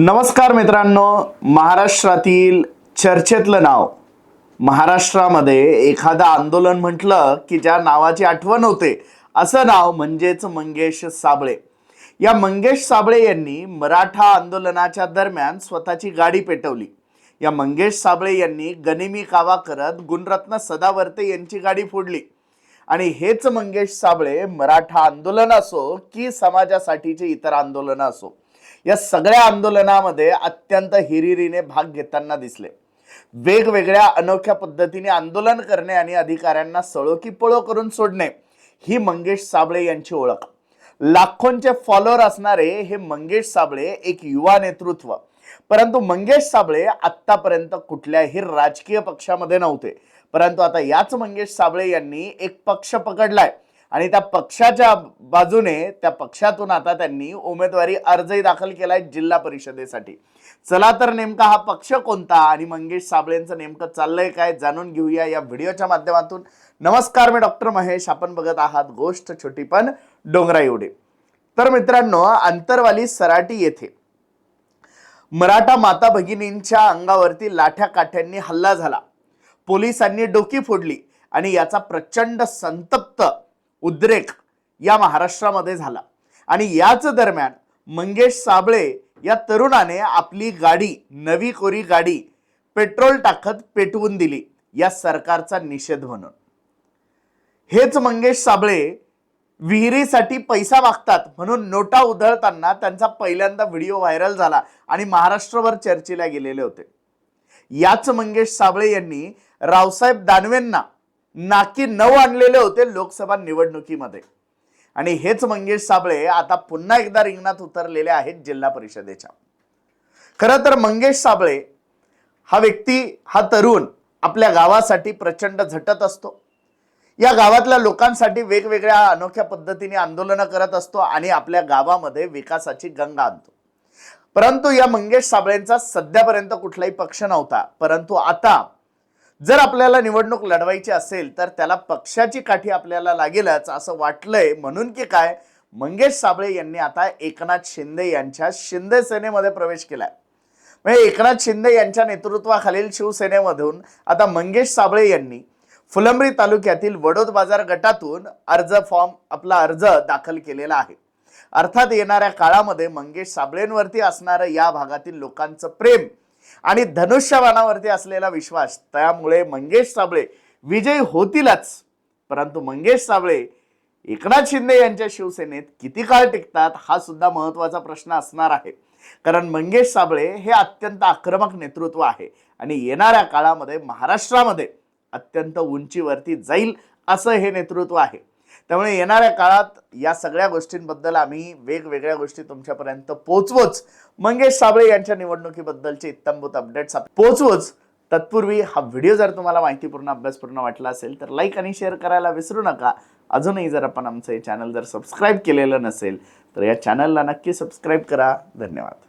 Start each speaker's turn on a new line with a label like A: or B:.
A: नमस्कार मित्रांनो महाराष्ट्रातील चर्चेतलं नाव. महाराष्ट्रामध्ये एखादं आंदोलन म्हटलं की ज्या नावाची आठवण होते असं नाव म्हणजेच मंगेश साबळे. या मंगेश साबळे यांनी मराठा आंदोलनाच्या दरम्यान स्वतःची गाडी पेटवली. या मंगेश साबळे यांनी गनिमी कावा करत गुणरत्न सदावर्ते यांची गाडी फोडली. आणि हेच मंगेश साबळे मराठा आंदोलन असो की समाजासाठीचे इतर आंदोलन असो या सगळ्या आंदोलनामध्ये अत्यंत हिरिरीने भाग घेताना दिसले. वेगवेगळ्या अनोख्या पद्धतीने आंदोलन करणे आणि अधिकाऱ्यांना सळो की पळो करून सोडणे ही मंगेश साबळे यांची ओळख. लाखोंचे फॉलोअर असणारे हे मंगेश साबळे एक युवा नेतृत्व. परंतु मंगेश साबळे आत्तापर्यंत कुठल्याही राजकीय पक्षामध्ये नव्हते. परंतु आता याच मंगेश साबळे यांनी एक पक्ष पकडलाय. आणि त्या पक्षाच्या बाजूने त्या पक्षातून आता त्यांनी उमेदवारी अर्जही दाखल केलाय जिल्हा परिषदेसाठी. चला तर नेमका हा पक्ष कोणता आणि मंगेश साबळेंचं नेमकं चाललंय काय जाणून घेऊया या व्हिडिओच्या माध्यमातून. नमस्कार मी डॉक्टर महेश. आपण बघत आहात गोष्ट छोटी पण डोंगरा एवढे. तर मित्रांनो आंतरवाली सराटी येथे. मराठा माता भगिनींच्या अंगावरती लाठ्या काठ्यांनी हल्ला झाला. पोलिसांनी डोकी फोडली आणि याचा प्रचंड संतप्त उद्रेक या महाराष्ट्रामध्ये झाला. आणि याच दरम्यान मंगेश साबळे या तरुणाने आपली गाडी नवी कोरी गाडी पेट्रोल टाकत पेटवून दिली या सरकारचा निषेध म्हणून. हेच मंगेश साबळे विहिरीसाठी पैसा मागतात म्हणून नोटा उधळताना त्यांचा पहिल्यांदा व्हिडिओ व्हायरल झाला आणि महाराष्ट्रभर चर्चेला गेलेले होते. याच मंगेश साबळे यांनी रावसाहेब दानवेंना नाकी नऊ आणलेले होते लोकसभा निवडणुकीमध्ये. आणि हेच मंगेश साबळे आता पुन्हा एकदा रिंगणात उतरलेले आहेत जिल्हा परिषदेच्या. खरं तर मंगेश साबळे हा व्यक्ती हा तरुण आपल्या गावासाठी प्रचंड झटत असतो. या गावातल्या लोकांसाठी वेगवेगळ्या अनोख्या पद्धतीने आंदोलनं करत असतो आणि आपल्या गावामध्ये विकासाची गंगा आणतो. परंतु या मंगेश साबळेंचा सध्यापर्यंत कुठलाही पक्ष नव्हता परंतु आता जर आपल्याला निवडणूक लढवायची असेल तर त्याला पक्षाची काठी आपल्याला लागेलच असं वाटलंय. म्हणून की काय? मंगेश साबळे यांनी आता एकनाथ शिंदे यांच्या शिंदे सेनेमध्ये प्रवेश केलाय. म्हणजे एकनाथ शिंदे यांच्या नेतृत्वाखालील शिवसेनेमधून आता मंगेश साबळे यांनी फुलंब्री तालुक्यातील वडोद बाजार गटातून अर्ज फॉर्म आपला अर्ज दाखल केलेला आहे. अर्थात येणाऱ्या काळामध्ये मंगेश साबळेंवरती असणारं या भागातील लोकांचं प्रेम आणि धनुष्यबाणावरती असलेला विश्वास. त्यामुळे मंगेश साबळे विजयी होतीलच. परंतु मंगेश साबळे एकनाथ शिंदे यांच्या शिवसेनेत किती काळ टिकतात हा सुद्धा महत्त्वाचा प्रश्न असणार आहे. कारण मंगेश साबळे हे अत्यंत आक्रमक नेतृत्व आहे आणि येणाऱ्या काळामध्ये महाराष्ट्रामध्ये अत्यंत उंचीवरती जाईल असं हे नेतृत्व आहे. त्यामुळे येणाऱ्या काळात या सगळ्या गोष्टींबद्दल आम्ही वेगवेगळ्या गोष्टी तुमच्यापर्यंत पोचवोच. मंगेश साबळे यांच्या निवडणुकीबद्दलचे इत्तमभूत अपडेट्स पोचवोच. तत्पूर्वी हा व्हिडिओ जर तुम्हाला माहितीपूर्ण अभ्यासपूर्ण वाटला असेल तर लाईक आणि शेअर करायला विसरू नका. अजूनही जर आपण आमचं हे चॅनल जर सबस्क्राईब केलेलं नसेल तर या चॅनलला नक्की सबस्क्राईब करा. धन्यवाद.